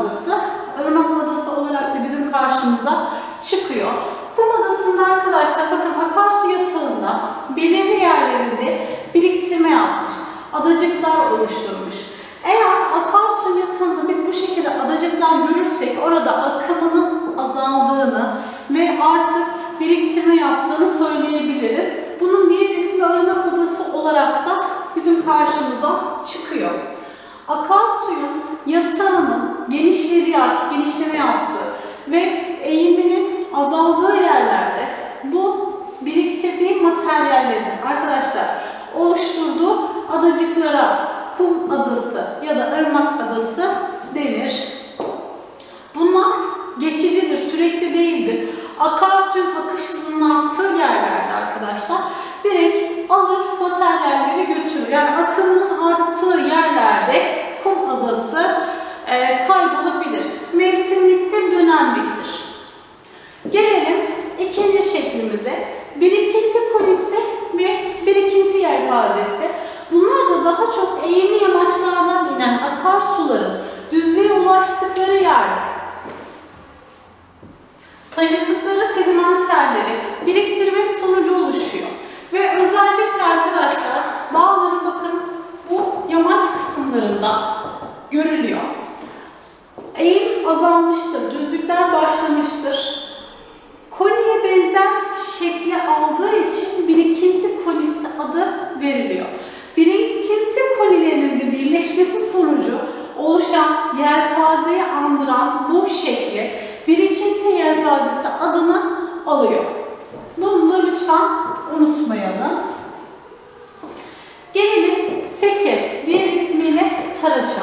adası, ırmak adası olarak da bizim karşımıza çıkıyor. Kum adasında arkadaşlar bakın akarsu yatağında belirli yerlerinde biriktirme yapmış. Adacıklar oluşturmuş. Eğer akarsu yatağında biz bu şekilde adacıklar görürsek orada akımının azaldığını ve artık biriktirme yaptığını söyleyebiliriz. Bunun diğer ismi ırmak odası olarak da bizim karşımıza çıkıyor. Akarsuyun yatağının genişlediği artık genişleme yaptığı ve eğiminin azaldığı yerlerde bu biriktirdiği materyallerin arkadaşlar oluşturduğu adacıklara kum adası ya da ırmak adası denir. Bunlar geçicidir, sürekli değildir. Akarsuyun akış hızının arttığı yerlerde arkadaşlar direkt alır materyalleri götürür. Yani akımın arttığı yerlerde kum adası e, kaybolabilir. Mevsimliktir, dönemliktir. Gelelim ikinci şeklimize. Birikinti kolisi ve birikinti yelpazesi. Bunlar da daha çok eğimli yamaçlardan inen akarsuların düzlüğe ulaştıkları yerde taşıdıkları sedimenterleri biriktirmesi sonucu oluşuyor. Ve özellikle arkadaşlar dağların bakın bu yamaç kısımlarında görülüyor. Eğim azalmıştır, düzlükler başlamıştır. Koniye benzer şekli aldığı için birikinti konisi adı veriliyor. Birikinti konilerinin de birleşmesi sonucu oluşan yelpazeyi andıran bu şekli birikinti yelpazesi adını alıyor. Bunu da lütfen unutmayalım. Gelelim seke, diğer ismiyle taraça.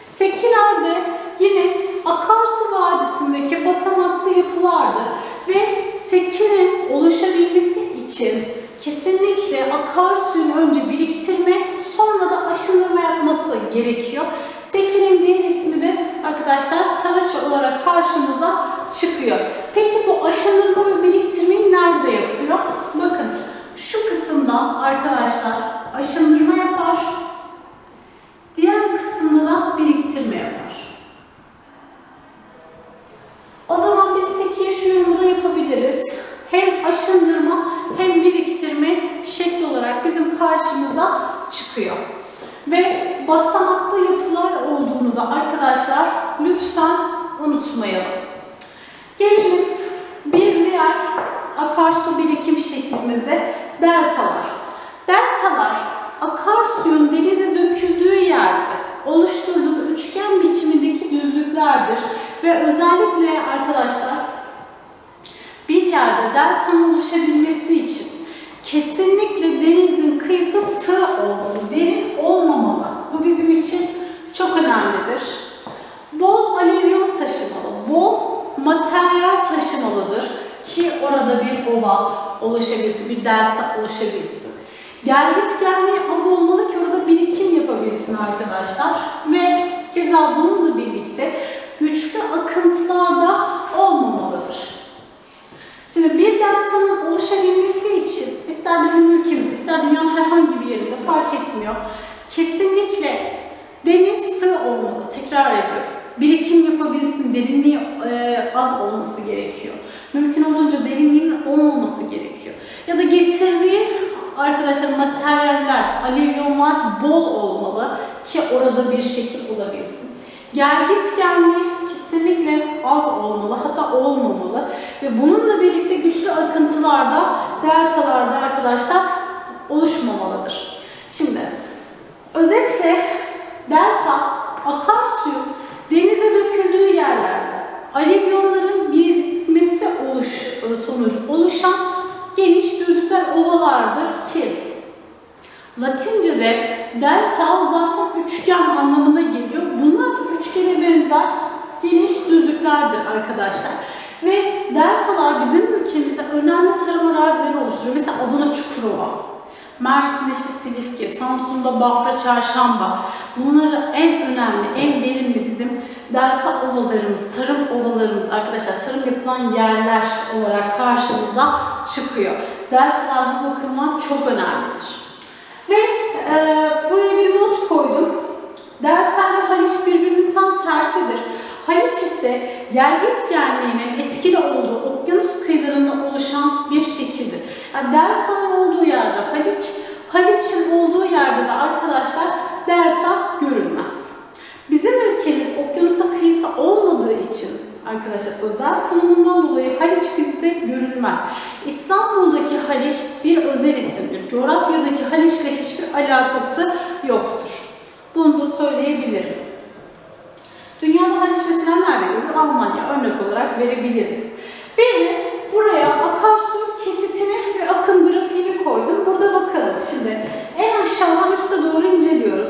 Sekilerde yine akarsu vadisindeki basamaklı yapılardır ve sekinin oluşabilmesi için kesinlikle akarsuyun önce biriktirme sonra da aşındırma yapması gerekiyor. Sekinin diğer ismi de arkadaşlar taraça olarak karşımıza çıkıyor. Peki bu aşındırma ve biriktirmeyi nerede yapıyor? Bakın şu kısımda arkadaşlar aşındırma yapar. Diğer kısımda da biriktirme yapar. O zaman biz sekiye şu yorumu da yapabiliriz. Hem aşındırma hem biriktirme şekli olarak bizim karşımıza çıkıyor. Ve basamaklı yapılar olduğunu da arkadaşlar lütfen unutmayalım. Gelelim bir diğer akarsu birikim şeklimize deltalar. Deltalar akarsuyun denize döküldüğü yerde oluşturduğu üçgen biçimindeki düzlüklerdir ve özellikle arkadaşlar bir yerde deltanın oluşabilmesi için kesinlikle denizin kıyısı sığ olmalı, derin olmamalı. Bu bizim için çok önemlidir. Bol alüvyon taşımalı, bol materyal taşımalıdır ki orada bir ova oluşabilsin, bir delta oluşabilsin. Gelgit gelmeyi az olmalı ki orada birikim yapabilsin arkadaşlar. Ve keza bununla birlikte güçlü akıntılarda olmamalıdır. Şimdi bir deltanın oluşabilmesi için ister bizim ülkemiz, ister dünyanın herhangi bir yerinde fark etmiyor. Kesinlikle deniz sığ olmalı. Tekrar ediyorum. Birikim yapabilsin, derinliği e, az olması gerekiyor. Mümkün olunca derinliğinin olmaması gerekiyor. Ya da getirdiği arkadaşlar materyaller, alüvyonlar bol olmalı ki orada bir şekil olabilsin. Gelgit gelmeyi kesinlikle az olmalı, hatta olmamalı. Ve bununla birlikte güçlü akıntılarda, deltalarda arkadaşlar oluşmamalıdır. Şimdi özetle delta akarsuyun denize döküldüğü yerlerde alüvyonların birikmesi oluş, sonucu oluşan geniş düzlükler ovalardır ki Latince'de delta zaten üçgen anlamına geliyor. Bunlar da üçgene benzer geniş düzlüklerdir arkadaşlar. Ve deltalar bizim ülkemizde önemli tarım arazileri oluşturuyor. Mesela Adana Çukurova. Mersin'de Silifke, Samsun'da Bafra Çarşamba. Bunları en önemli, en verimli delta ovalarımız, tarım ovalarımız arkadaşlar, tarım yapılan yerler olarak karşımıza çıkıyor. Deltalar bu bakımdan çok önemlidir. Ve e, buraya bir not koydum. Delta ile Haliç birbirinin tam tersidir. Haliç ise gelgit germeğinin etkili olduğu okyanus kıyılarında oluşan bir şekildir. Yani delta'nın olduğu yerde Haliç, Haliç'in olduğu yerde de arkadaşlar delta görülmez. Bizim ülkemiz okyanusa kıyısı olmadığı için arkadaşlar özel konumundan dolayı Haliç bizde görülmez. İstanbul'daki Haliç bir özel isimdir. Coğrafyadaki Haliç'le hiçbir alakası yoktur. Bunu da söyleyebilirim. Dünyada Haliç mesela nerede görülür? Almanya örnek olarak verebiliriz. Bir de buraya akarsu kesitini ve akım grafiğini koydum. Burada bakalım. Şimdi en aşağıdan üste doğru inceliyoruz.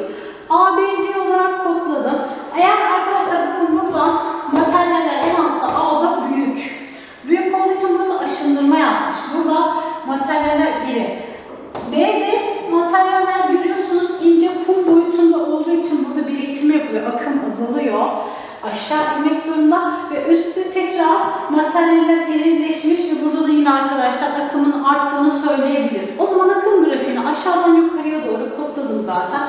ABC olarak kodladım. Eğer arkadaşlar bakın burada materyaller en altta A'da büyük. Büyük olduğu için burası aşındırma yapmış. Burada materyaller iri. B'de materyaller görüyorsunuz ince kum boyutunda olduğu için burada biriktirme yapılıyor. Akım azalıyor. Aşağı inmek zorunda ve üstte tekrar materyaller derinleşmiş ve burada da yine arkadaşlar akımın arttığını söyleyebiliriz. O zaman akım grafiğini aşağıdan yukarıya doğru kodladım zaten.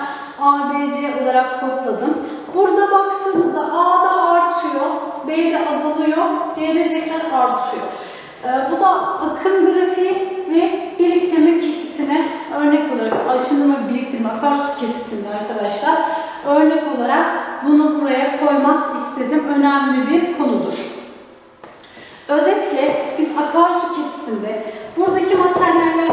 ABC olarak kodladım. Burada baktığınızda A'da artıyor, B'de azalıyor, C'de tekrar artıyor. Ee, bu da akım grafiği ve biriktirme kesitine örnek olarak aşınma biriktirme akarsu kesitinde arkadaşlar örnek olarak bunu buraya koymak istedim. Önemli bir konudur. Özetle biz akarsu kesitinde buradaki materyaller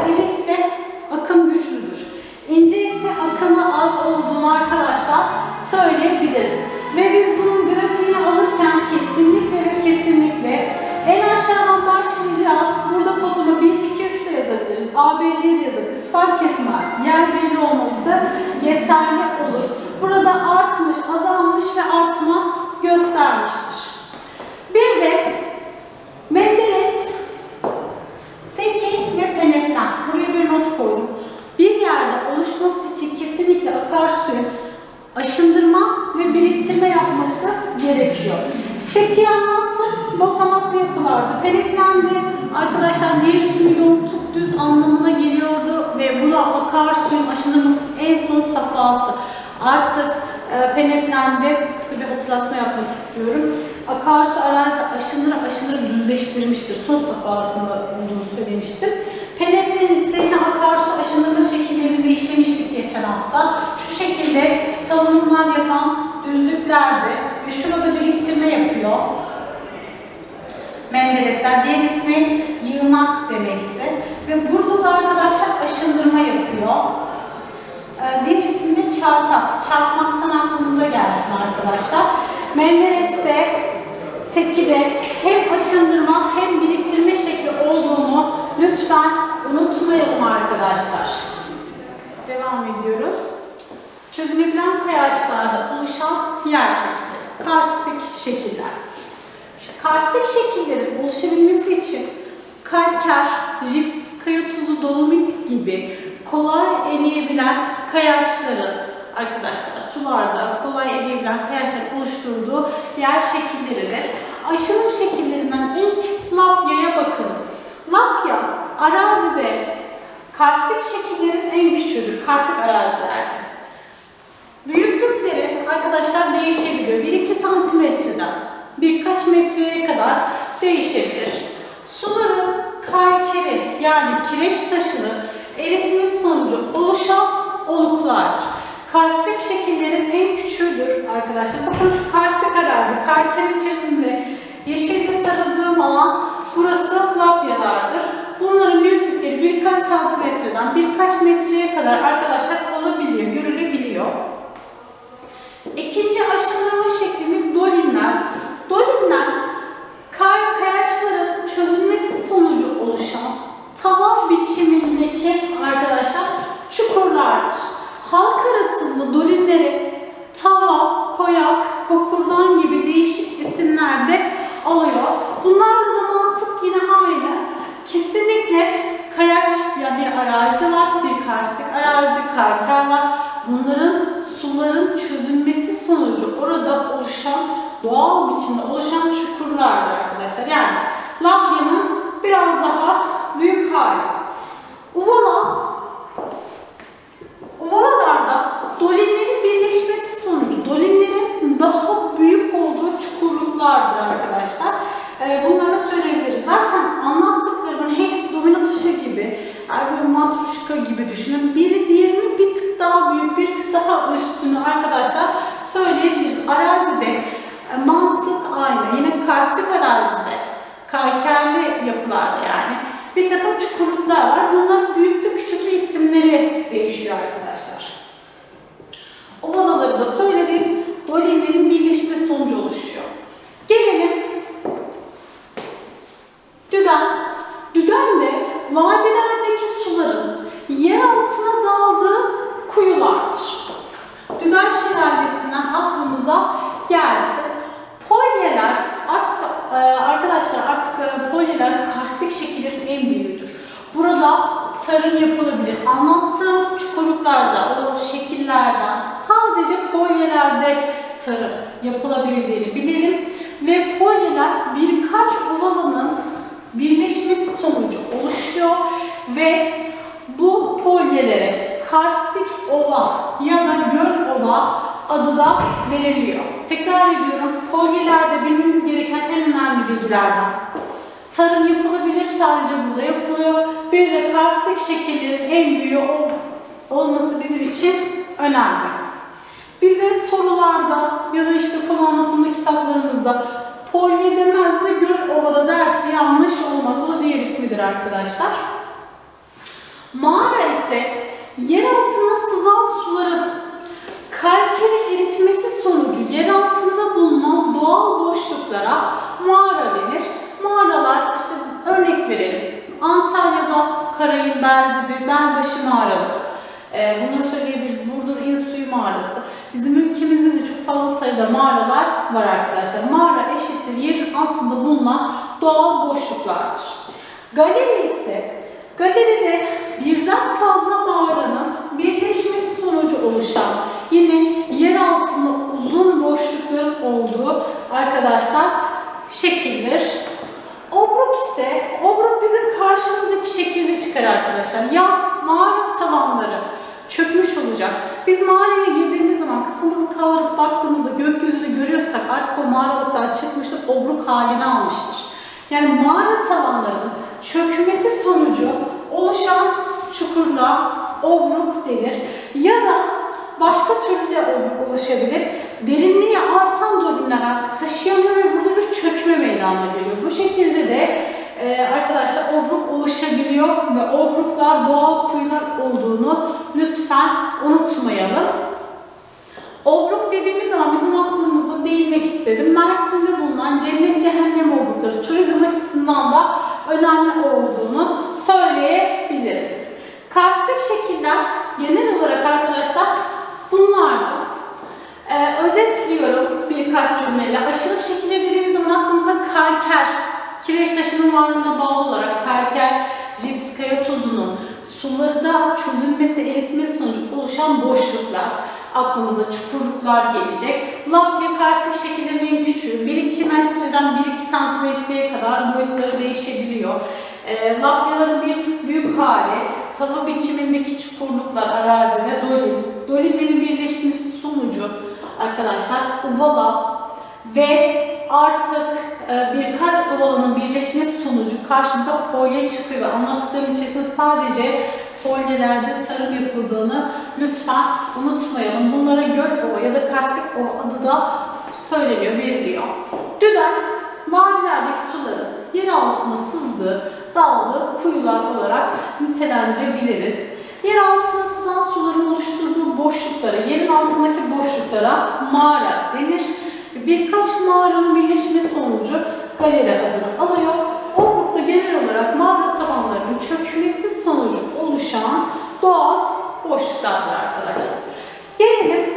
aşındırma ve biriktirme yapması gerekiyor. Seki'yi anlattım. Basamaklı yapılardı. Peneklendi. Arkadaşlar diğer ismi yontuk düz anlamına geliyordu ve bu da akarsuyun aşındırmasının en son safhası. Artık e, peneklendi. Kısa bir hatırlatma yapmak istiyorum. Akarsu arazide aşınır aşınır düzleştirmiştir. Son safhasında olduğunu söylemiştim. Peneklen ise yine akarsu aşındırma şekillerinde işlemiştik geçen hafta. Şu şekilde salınımlar yapan düzlüklerde ve şurada biriktirme yapıyor. Menderesler diğer ismi yığınak demekti. Ve burada da arkadaşlar aşındırma yapıyor. Ee, diğer ismi de çarpak. Çarpmaktan aklınıza gelsin arkadaşlar. Menderes'te, Seki'de hem aşındırma hem biriktirme şekli olduğunu lütfen unutmayalım arkadaşlar. Devam ediyoruz. Çözünebilen kayaçlarda oluşan yer şekli. Karstik şekiller. İşte karstik şekillerin oluşabilmesi için kalker, jips, kaya tuzu, dolomit gibi kolay eriyebilen kayaçların arkadaşlar sularda kolay eriyebilen kayaçların oluşturduğu yer şekilleridir. Aşınım şekillerinden ilk lapyaya bakalım. Lapya arazide karstik şekillerin en küçüğüdür. Karstik arazilerde. Büyüklükleri arkadaşlar değişebiliyor. 1-2 santimetreden birkaç metreye kadar değişebilir. Suların kalkeri yani kireç taşını eritmesi sonucu oluşan oluklardır. Karstik şekillerin en küçüğüdür arkadaşlar. Bakın şu karstik arazi, kalkerin içerisinde yeşille taradığım alan burası lapyalardır. Bunların büyüklükleri birkaç santimetreden birkaç metreye kadar arkadaşlar olabiliyor, görülebiliyor. İkinci aşındırma şeklimiz dolinler. Dolinler kay kayaçların çözülmesi sonucu oluşan tavan biçimindeki arkadaşlar çukurlardır. Halk arasında dolinleri tava, koyak, kokurdan gibi değişik isimler de alıyor. Bunlarda da yine aynı. Kesinlikle kayaç ya bir arazi var, bir karstik arazi, kalker var. Bunların suların çözülmesi sonucu orada oluşan doğal biçimde oluşan çukurlardır arkadaşlar. Yani Labya'nın biraz daha büyük hali. Uvala Ovalarda dolinlerin birleşmesi sonucu dolinlerin daha büyük olduğu çukurluklardır arkadaşlar. Ee, bunları söyleyebiliriz. Zaten anlattıklarımın hepsi domino taşı gibi, yani böyle matruşka gibi düşünün. Biri diğerinin bir tık daha büyük, bir tık daha üstünü arkadaşlar söyleyebiliriz. Arazide e, mantık aynı. Yine karstik arazide, kalkerli yapılarda yani bir takım çukurluklar var. Bunların büyüklü küçüklü isimleri değişiyor arkadaşlar. Ovalaları da söyledim. Dolinlerin birleşmesi sonucu oluşuyor. Gelelim Düden. Düden de vadilerdeki suların yer altına daldığı kuyulardır. Düden şelalesinden aklımıza gelsin. Polyeler artık e, arkadaşlar artık e, polyeler karstik şekillerin en büyüğüdür. Burada tarım yapılabilir. Anlattığım çukurluklarda o şekillerden sadece polyelerde tarım yapılabildiğini bilelim ve polyeler birkaç ovalanın birleşmesi sonucu oluşuyor ve bu polyelere karstik ova ya da göl ova adı da veriliyor. Tekrar ediyorum, polyelerde bilmemiz gereken en önemli bilgilerden. Tarım yapılabilir, sadece burada yapılıyor. Bir de karstik şekillerin en büyüğü ol- olması bizim için önemli. Bize sorularda ya da işte konu anlatımlı kitaplarımızda polye demez de göl ovada dersi yanlış olmaz. Da diğer ismidir arkadaşlar. Mağara ise yer altına sızan suların kalkeri eritmesi sonucu yer altında bulunan doğal boşluklara mağara denir. Mağaralar işte örnek verelim. Antalya'da Karayın Beldibi, Belbaşı mağaraları. Ee, bunları söyleyebiliriz. Burdur İnsuyu mağarası. Bizim ülkemizde de çok fazla sayıda mağaralar var arkadaşlar. Mağara eşittir yerin altında bulunan doğal boşluklardır. Galeri ise galeride birden fazla mağaranın birleşmesi sonucu oluşan yine yer altında uzun boşlukların olduğu arkadaşlar şekildir. Obruk ise, obruk bizim karşımızdaki şekilde çıkar arkadaşlar. Ya mağara tavanları çökmüş olacak. Biz mağaraya girdiğimiz zaman kafamızı kaldırıp baktığımızda gökyüzünü görüyorsak artık o mağaralıktan çıkmıştır, obruk halini almıştır. Yani mağara tavanlarının çökmesi sonucu oluşan çukurla obruk denir. Ya da başka türlü de obruk oluşabilir. Derinliği artan dolinler artık taşıyamıyor ve burada bir çökme meydana geliyor. Bu şekilde de e, arkadaşlar obruk oluşabiliyor ve obruklar doğal kuyular olduğunu lütfen unutmayalım. Obruk dediğimiz zaman bizim aklımıza değinmek istedim. Mersin'de bulunan cennet cehennem obrukları turizm açısından da önemli olduğunu söyleyebiliriz. Karstik şekiller genel olarak arkadaşlar bunlardı. Ee, özetliyorum birkaç cümleyle. Aşırı şekiller dediğimiz zaman aklımıza kalker, kireç taşının varlığına bağlı olarak kalker, jips, kaya tuzunun suları da çözülmesi, eritmesi sonucu oluşan boşluklar aklımıza çukurluklar gelecek. Lapya karstik şekillerin en küçüğü 1-2 metreden 1-2 santimetreye kadar boyutları değişebiliyor. E, lapyaların bir tık büyük hali, tava biçimindeki çukurluklar arazide dolin. Dolinlerin birleşmesi sonucu arkadaşlar uvala ve artık e, birkaç ovalanın birleşmesi sonucu karşımıza polye çıkıyor. Anlattıklarım içerisinde sadece polyelerde tarım yapıldığını lütfen unutmayalım. Bunlara göl ova ya da karstik ova adı da söyleniyor, veriliyor. Düden, mavilerdeki suların yer altına sızdığı, daldığı kuyular olarak nitelendirebiliriz. Yer altına sızan suların oluşturduğu boşluklara, yerin altındaki boşluklara mağara denir. Birkaç mağaranın birleşmesi sonucu galeri adını alıyor. Obruk'ta genel olarak mağara tabanlarının çökmesi sonucu oluşan doğal boşluklardır arkadaşlar. Gelelim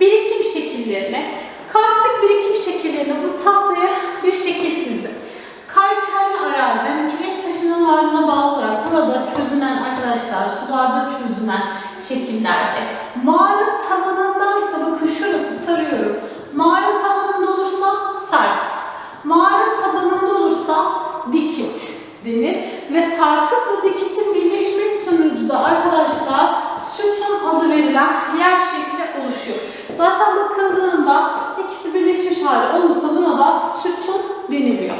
birikim şekillerine. Karstik birikim şekillerine bu tahtaya bir şekil çizdim. Kalkerli arazinin kireç taşının varlığına bağlı olarak burada sularda çözünen arkadaşlar, sularda çözünen şekillerde. Mağara tavanındaysa bakın şurası tarıyorum. Mağara tavanında olursa sarkıt. Mağara tabanında olursa dikit denir. Ve sarkıtla dikitin birleşmesi sonucu da arkadaşlar sütun adı verilen yer şekli oluşuyor. Zaten bakıldığında ikisi birleşmiş hali olursa buna da sütun deniliyor.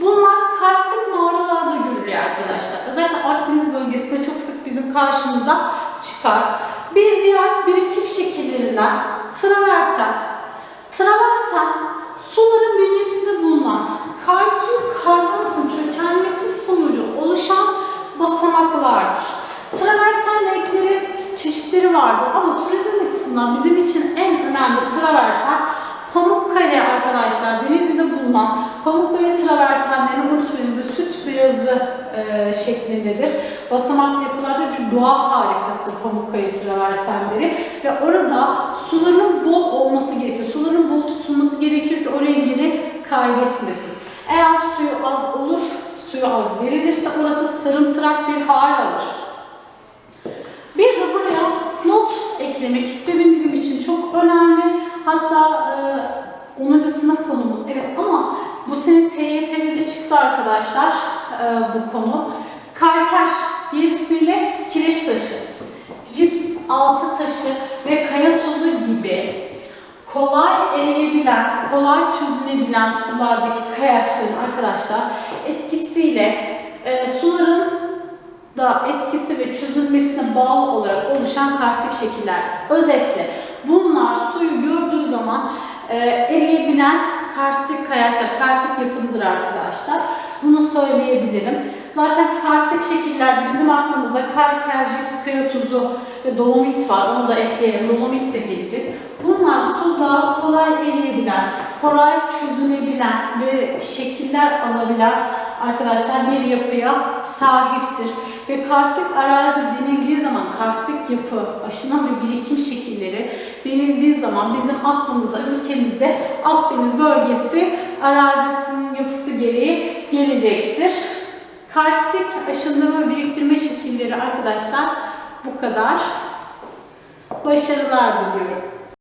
Bunlar karstik mağaralarda görülüyor arkadaşlar. Özellikle Akdeniz bölgesinde çok sık bizim karşımıza çıkar. Bir diğer birikim şekillerinden traverten. Traverten suların bünyesinde bulunan kalsiyum karbonatın çökelmesi sonucu oluşan basamaklardır. Traverten renkleri çeşitleri vardır ama turizm açısından bizim için en önemli traverten Pamukkale arkadaşlar Denizli'de bulunan Pamukkale travertenlerini unutmayın süt beyazı e, şeklindedir. Basamaklı yapılarda bir doğa harikası Pamukkale travertenleri ve orada suların bol olması gerekiyor. Suların bol tutulması gerekiyor ki o rengini kaybetmesin. Eğer suyu az olur, suyu az verilirse orası sarımtırak bir hal alır. Bir de buraya not eklemek istedim bizim için çok önemli. Hatta e, 10. sınıf konumuz. Evet ama bu sene TYT'de de çıktı arkadaşlar e, bu konu. Kalker, diğer ismiyle kireç taşı, jips, alçı taşı ve kaya tuzu gibi kolay eriyebilen, kolay çözünebilen sulardaki kayaçların arkadaşlar etkisiyle e, suların da etkisi ve çözülmesine bağlı olarak oluşan karstik şekiller. Özetle bunlar suyu gördüğü zaman e, eriyebilen karstik kayaçlar, karstik yapılıdır arkadaşlar. Bunu söyleyebilirim. Zaten karstik şekiller bizim aklımıza kalker, jips, kaya tuzu ve dolomit var. Onu da ekleyelim. Dolomit de gelecek. Bunlar suda kolay eriyebilen, kolay çözünebilen ve şekiller alabilen arkadaşlar bir yapıya sahiptir. Ve karstik arazi denildiği zaman karstik yapı, aşınan ve birikim şekilleri denildiği zaman bizim aklımıza ülkemizde Akdeniz bölgesi arazisinin yapısı gereği gelecektir. Karstik aşındırma ve biriktirme şekilleri arkadaşlar bu kadar. Başarılar diliyorum.